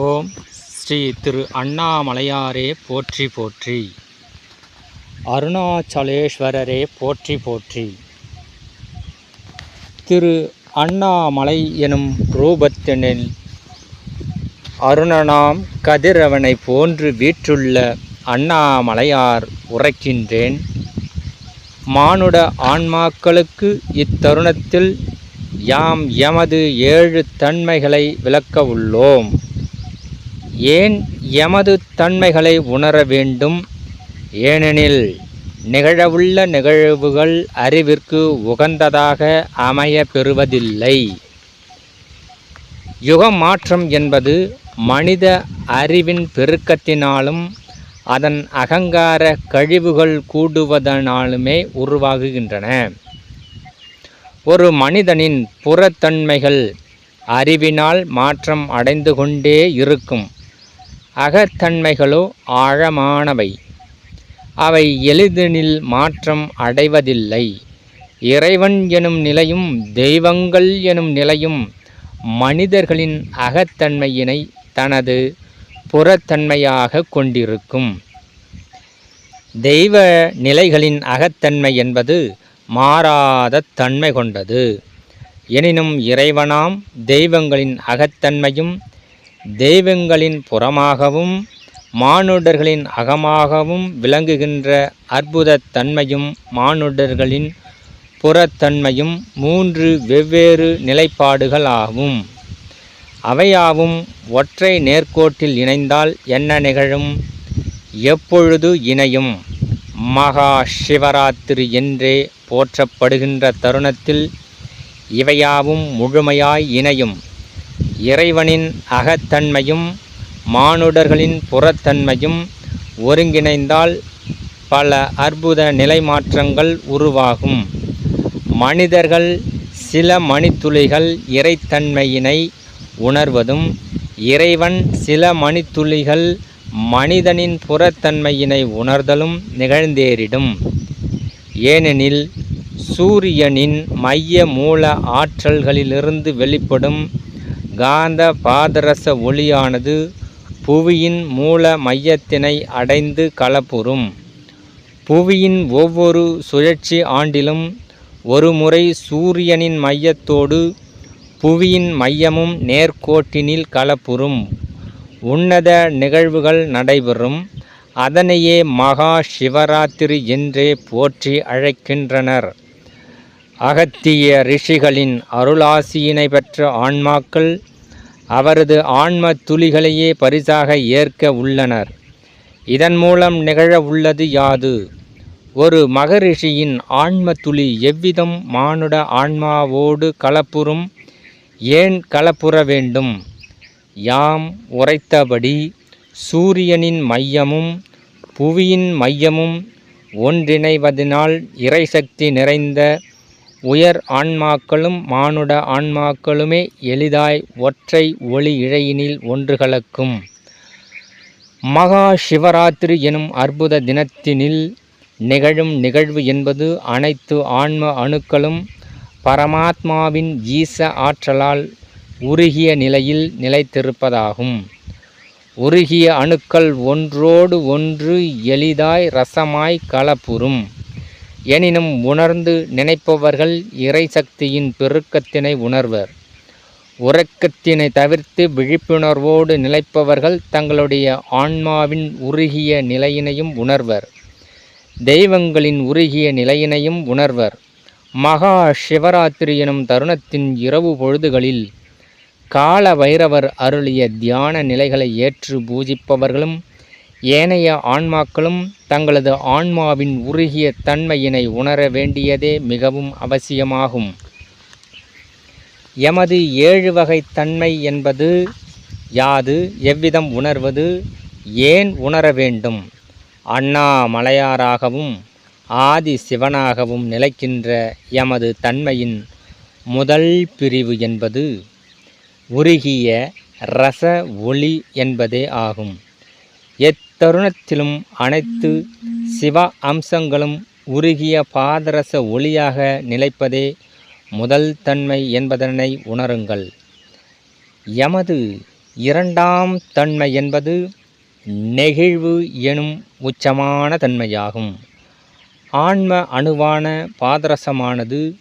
ஓம் ஸ்ரீ திரு அண்ணாமலையாரே போற்றி போற்றி. அருணாச்சலேஸ்வரரே போற்றி போற்றி. திரு அண்ணாமலை எனும் ரூபத்தினில் அருணனாம் கதிரவனை போன்று வீற்றுள்ள அண்ணாமலையார் உரைக்கின்றேன். மானுட ஆன்மாக்களுக்கு இத்தருணத்தில் யாம் எமது ஏழு தன்மைகளை விளக்க உள்ளோம் ஏன் எமது தன்மைகளை உணர வேண்டும்? ஏனெனில் நிகழவுள்ள நிகழ்வுகள் அறிவிற்கு உகந்ததாக அமைய பெறுவதில்லை. யுக மாற்றம் என்பது மனித அறிவின் பெருக்கத்தினாலும் அதன் அகங்கார கழிவுகள் கூடுவதனாலுமே உருவாகுகின்றன. ஒரு மனிதனின் புறத்தன்மைகள் அறிவினால் மாற்றம் அடைந்து கொண்டே இருக்கும். அகத்தன்மைகளோ ஆழமானவை. அவை எளிதனில் மாற்றம் அடைவதில்லை. இறைவன் எனும் நிலையும் தெய்வங்கள் எனும் நிலையும் மனிதர்களின் அகத்தன்மையினை தனது புறத்தன்மையாக கொண்டிருக்கும். தெய்வ நிலைகளின் அகத்தன்மை என்பது மாறாத தன்மை கொண்டது. எனினும் இறைவனாம் தெய்வங்களின் அகத்தன்மையும் தெய்வங்களின் புறமாகவும் மானுடர்களின் அகமாகவும் விளங்குகின்ற அற்புதத் தன்மையும் மானுடர்களின் புறத்தன்மையும் மூன்று வெவ்வேறு நிலைப்பாடுகள் ஆகும் அவையாவும் ஒற்றை நேர்கோட்டில் இணைந்தால் என்ன நிகழும்? எப்பொழுது இணையும்? மகா சிவராத்திரி என்றே போற்றப்படுகின்ற தருணத்தில் இவையாவும் முழுமையாய் இணையும். இறைவனின் அகத்தன்மையும் மானுடர்களின் புறத்தன்மையும் ஒருங்கிணைந்தால் பல அற்புத நிலை மாற்றங்கள் உருவாகும். மனிதர்கள் சில மணித்துளிகள் இறைத்தன்மையினை உணர்வதும் இறைவன் சில மணித்துளிகள் மனிதனின் புறத்தன்மையினை உணர்தலும் நிகழ்ந்தேறிடும். ஏனெனில் சூரியனின் மைய மூல ஆற்றல்களிலிருந்து வெளிப்படும் காந்த பாதரச ஒளியானது புவியின் மூல மையத்தினை அடைந்து கலப்புறும். புவியின் ஒவ்வொரு சுழற்சி ஆண்டிலும் ஒரு முறை சூரியனின் மையத்தோடு புவியின் மையமும் நேர்கோட்டினில் கலப்புறும். உன்னத நிகழ்வுகள் நடைபெறும். அதனையே மகா சிவராத்திரி என்றே போற்றி அழைக்கின்றனர். அகத்திய ரிஷிகளின் அருளாசியினை பெற்ற ஆன்மாக்கள் அவரது ஆன்ம துளிகளையே பரிசாக ஏற்க உள்ளனர். இதன் மூலம் நிகழ உள்ளது யாது? ஒரு மகரிஷியின் ஆன்ம துளி எவ்விதம் மானுட ஆன்மாவோடு கலப்புறும்? ஏன் கலப்புற வேண்டும்? யாம் உரைத்தபடி சூரியனின் மையமும் புவியின் மையமும் ஒன்றிணைவதனால் இறைசக்தி நிறைந்த உயர் ஆன்மாக்களும் மானுட ஆன்மாக்களுமே எளிதாய் ஒற்றை ஒளி இழையினில் ஒன்று கலக்கும். மகா சிவராத்திரி எனும் அற்புத தினத்தினில் நிகழும் நிகழ்வு என்பது அனைத்து ஆன்ம அணுக்களும் பரமாத்மாவின் ஈச ஆற்றலால் உருகிய நிலையில் நிலைத்திருப்பதாகும். உருகிய அணுக்கள் ஒன்றோடு ஒன்று எளிதாய் ரசமாய் கலப்புறும். எனினும் உணர்ந்து நினைப்பவர்கள் இறை சக்தியின் பெருக்கத்தினை உணர்வர். உறக்கத்தினை தவிர்த்து விழிப்புணர்வோடு நிலைப்பவர்கள் தங்களுடைய ஆன்மாவின் உருகிய நிலையினையும் உணர்வர். தெய்வங்களின் உருகிய நிலையினையும் உணர்வர். மகா சிவராத்திரி எனும் தருணத்தின் இரவு பொழுதுகளில் கால பைரவர் அருளிய தியான நிலைகளை ஏற்று பூஜிப்பவர்களும் ஏனைய ஆன்மாக்களும் தங்களது ஆன்மாவின் உருகிய தன்மையினை உணர வேண்டியதே மிகவும் அவசியமாகும். எமது ஏழு வகை தன்மை என்பது யாது எவ்விதம் உணர்வது? ஏன் உணர வேண்டும்? அண்ணாமலையாராகவும் ஆதி சிவனாகவும் நிலைக்கின்ற எமது தன்மையின் முதல் பிரிவு என்பது உருகிய ரச ஒளி என்பதே ஆகும். எத் தருணத்திலும் அனைத்து சிவ அம்சங்களும் உருகிய பாதரச ஒளியாக நிலைப்பதே முதல் தன்மை என்பதனை உணருங்கள். எமது இரண்டாம் தன்மை என்பது நெகிழ்வு எனும் உச்சமான தன்மையாகும். ஆன்ம அணுவான பாதரசமானது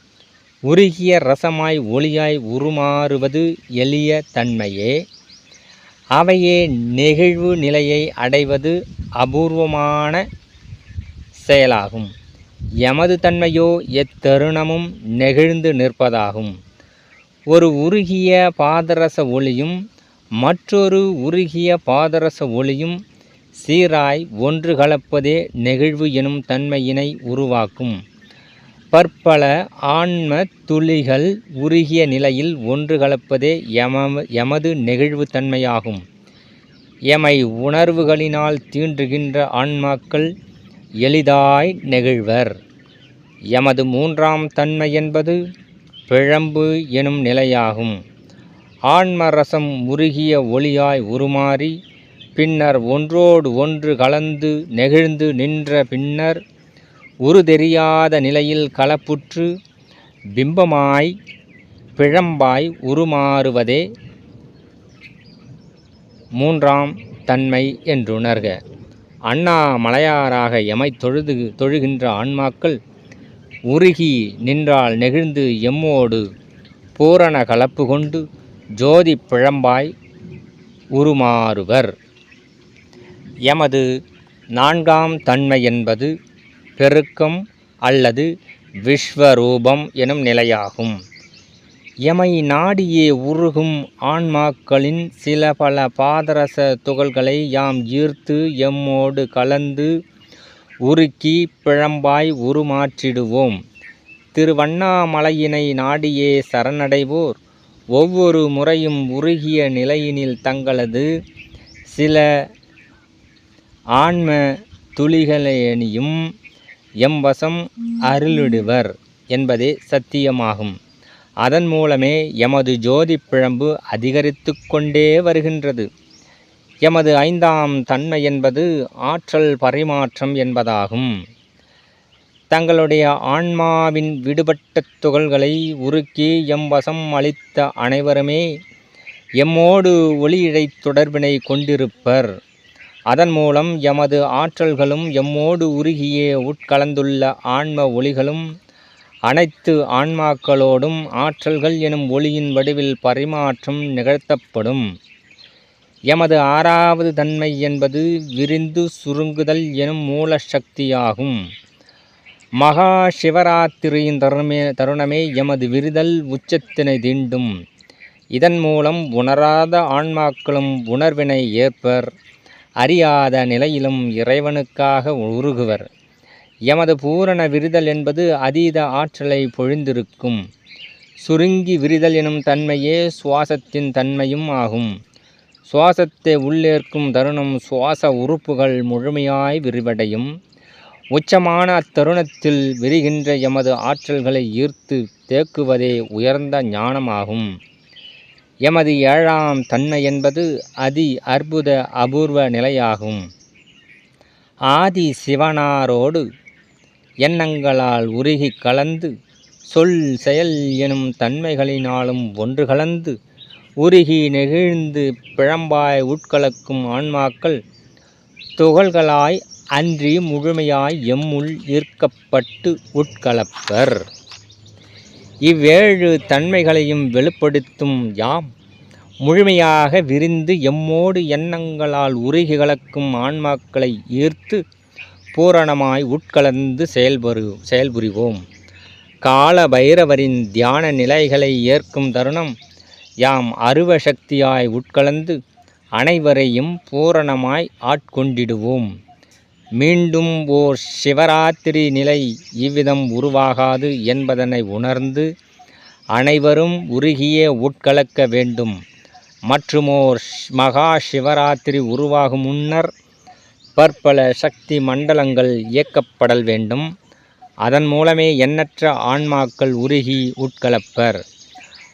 உருகிய ரசமாய் ஒளியாய் உருமாறுவது எளிய தன்மையே. அவையே நெகிழ்வு நிலையை அடைவது அபூர்வமான செயலாகும். எமது தன்மையோ எத்தருணமும் நெகிழ்ந்து நிற்பதாகும். ஒரு உருகிய பாதரச ஒளியும் மற்றொரு உருகிய பாதரச ஒளியும் சீராய் ஒன்று கலப்பதே நெகிழ்வு எனும் தன்மையினை உருவாக்கும். பற்பல ஆன்ம துளிகள் உருகிய நிலையில் ஒன்று கலப்பதே எம எமது நெகிழ்வுத்தன்மையாகும் எமை உணர்வுகளினால் தீண்டுகின்ற ஆன்மாக்கள் எளிதாய் நெகிழ்வர். எமது மூன்றாம் தன்மை என்பது பிழம்பு எனும் நிலையாகும். ஆன்ம ரசம் உருகிய ஒளியாய் உருமாறி பின்னர் ஒன்றோடு ஒன்று கலந்து நெகிழ்ந்து நின்ற பின்னர் உருதெரியாத நிலையில் கலப்புற்று பிம்பமாய் பிழம்பாய் உருமாறுவதே மூன்றாம் தன்மை என்றுணர்க. அண்ணாமலையாராக எமை தொழுது தொழுகின்ற ஆன்மாக்கள் உருகி நின்றால் நெகிழ்ந்து எம்மோடு பூரண கலப்பு கொண்டு ஜோதி பிழம்பாய் உருமாறுவர். எமது நான்காம் தன்மை என்பது பெருக்கம் அல்லது விஸ்வரூபம் எனும் நிலையாகும். எமை நாடியே உருகும் ஆன்மாக்களின் சில பல பாதரச துகள்களை யாம் ஈர்த்து எம்மோடு கலந்து உருக்கி பிழம்பாய் உருமாற்றிடுவோம். திருவண்ணாமலையினை நாடியே சரணடைவோர். ஒவ்வொரு முறையும் உருகிய நிலையினில் தங்களது சில ஆன்ம துளிகளையணியும் எம் வசம் அருளிடுவர் என்பதே சத்தியமாகும். அதன் மூலமே எமது ஜோதி பிழம்பு அதிகரித்து கொண்டே வருகின்றது. எமது ஐந்தாம் தன்மை என்பது ஆற்றல் பரிமாற்றம் என்பதாகும். தங்களுடைய ஆன்மாவின் விடுபட்ட துகள்களை உருக்கி எம் வசம் அளித்த அனைவருமே எம்மோடு ஒளியிழை தொடர்பினை கொண்டிருப்பர். அதன் மூலம் எமது ஆற்றல்களும் எம்மோடு உருகியே உட்கலந்துள்ள ஆன்ம ஒளிகளும் அனைத்து ஆன்மாக்களோடும் ஆற்றல்கள் எனும் ஒளியின் வடிவில் பரிமாற்றம் நிகழ்த்தப்படும். எமது ஆறாவது தன்மை என்பது விரிந்து சுருங்குதல் எனும் மூல சக்தியாகும் மகா சிவராத்திரியின் தருணமே தருணமே எமது விரிதல் உச்சத்தினை தீண்டும். இதன் மூலம் உணராத ஆன்மாக்களும் உணர்வினை ஏற்பர். அறியாத நிலையிலும் இறைவனுக்காக உருகுவர். எமது பூரண விரிதல் என்பது அதீத ஆற்றலை பொழிந்திருக்கும். சுருங்கி விரிதல் எனும் தன்மையே சுவாசத்தின் தன்மையும் ஆகும். சுவாசத்தை உள்ளேற்கும் தருணம் சுவாச உறுப்புகள் முழுமையாய் விரிவடையும். உச்சமான அத்தருணத்தில் விரிகின்ற எமது ஆற்றல்களை ஈர்த்து தேக்குவதே உயர்ந்த ஞானமாகும். எமது ஏழாம் தன்மை என்பது அதி அற்புத அபூர்வ நிலையாகும். ஆதி சிவனாரோடு எண்ணங்களால் உருகி கலந்து சொல் செயல் எனும் தன்மைகளினாலும் ஒன்று கலந்து உருகி நெகிழ்ந்து பிழம்பாய் உட்கலக்கும் ஆன்மாக்கள் துகள்களாய் அன்றி முழுமையாய் எம்முள் ஈர்க்கப்பட்டு உட்கலப்பர். இவ்வேழு தன்மைகளையும் வெளிப்படுத்தும் யாம் முழுமையாக விரிந்து எம்மோடு எண்ணங்களால் உருகி கலக்கும் ஆன்மாக்களை ஈர்த்து பூரணமாய் உட்கலந்து செயல்பரு செயல்புரிவோம். கால பைரவரின் தியான நிலைகளை ஏற்கும் தருணம் யாம் அருவ சக்தியாய் உட்கலந்து அனைவரையும் பூரணமாய் ஆட்கொண்டிடுவோம். மீண்டும் ஓர் சிவராத்திரி நிலை இவ்விதம் உருவாகாது என்பதனை உணர்ந்து அனைவரும் உருகியே உட்கலக்க வேண்டும். மற்றுமோர் ஷ்- மகா சிவராத்திரி உருவாகும் முன்னர் பற்பல சக்தி மண்டலங்கள் இயக்கப்படல் வேண்டும். அதன் மூலமே எண்ணற்ற ஆன்மாக்கள் உருகி உட்கலப்பர்.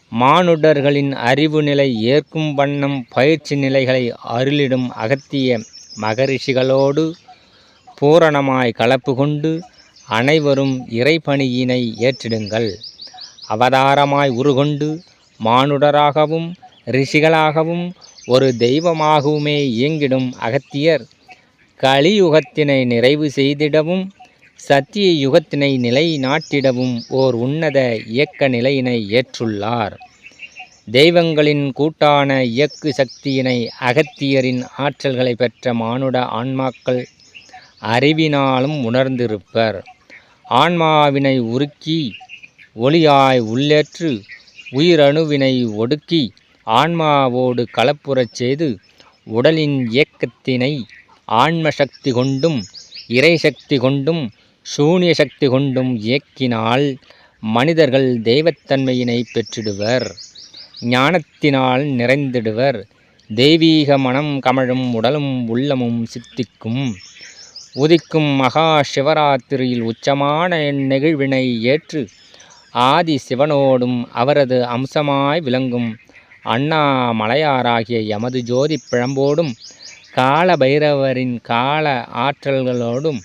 மானுடர்களின் அறிவு நிலை ஏற்கும் வண்ணம் பயிற்சி நிலைகளை அருளிடும் அகத்திய மகரிஷிகளோடு பூரணமாய் கலப்பு கொண்டு அனைவரும் இறைபணியினை ஏற்றிடுங்கள். அவதாரமாய் உருகொண்டு மானுடராகவும் ரிஷிகளாகவும் ஒரு தெய்வமாகவுமே இயங்கிடும் அகத்தியர். கலியுகத்தினை நிறைவு செய்திடவும் சத்திய யுகத்தினை நிலை நாட்டிடவும் ஓர் உன்னத இயக்க நிலையினை ஏற்றுள்ளார். தெய்வங்களின் கூட்டான இயக்கு சக்தியினை அகத்தியரின் ஆற்றல்களை பெற்ற மானுட ஆன்மாக்கள் அறிவினாலும் உணர்ந்திருப்பர். ஆன்மாவினை உருக்கி ஒளியாய் உள்ளேற்று உயிரணுவினை ஒடுக்கி ஆன்மாவோடு கலப்புறச் செய்து உடலின் இயக்கத்தினை ஆன்ம சக்தி கொண்டும் இறை சக்தி கொண்டும் சூனிய சக்தி கொண்டும் இயக்கினால் மனிதர்கள் தெய்வத்தன்மையினை பெற்றிடுவர். ஞானத்தினால் நிறைந்திடுவர். தெய்வீக மனம் கமழும் உடலும் உள்ளமும் சித்திக்கும். உதிக்கும் மகா சிவராத்திரியில் உச்சமான நெகிழ்வினை ஏற்று ஆதி சிவனோடும் அவரது அம்சமாய் விளங்கும் அண்ணாமலையாராகிய எமது ஜோதி பிழம்போடும் கால பைரவரின் கால ஆற்றல்களோடும்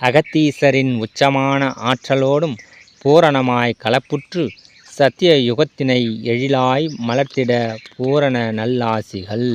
அகத்தீசரின் உச்சமான ஆற்றலோடும் பூரணமாய் கலப்புற்று சத்திய யுகத்தினை எழிலாய் மலர்த்திட பூரண நல்லாசிகள்.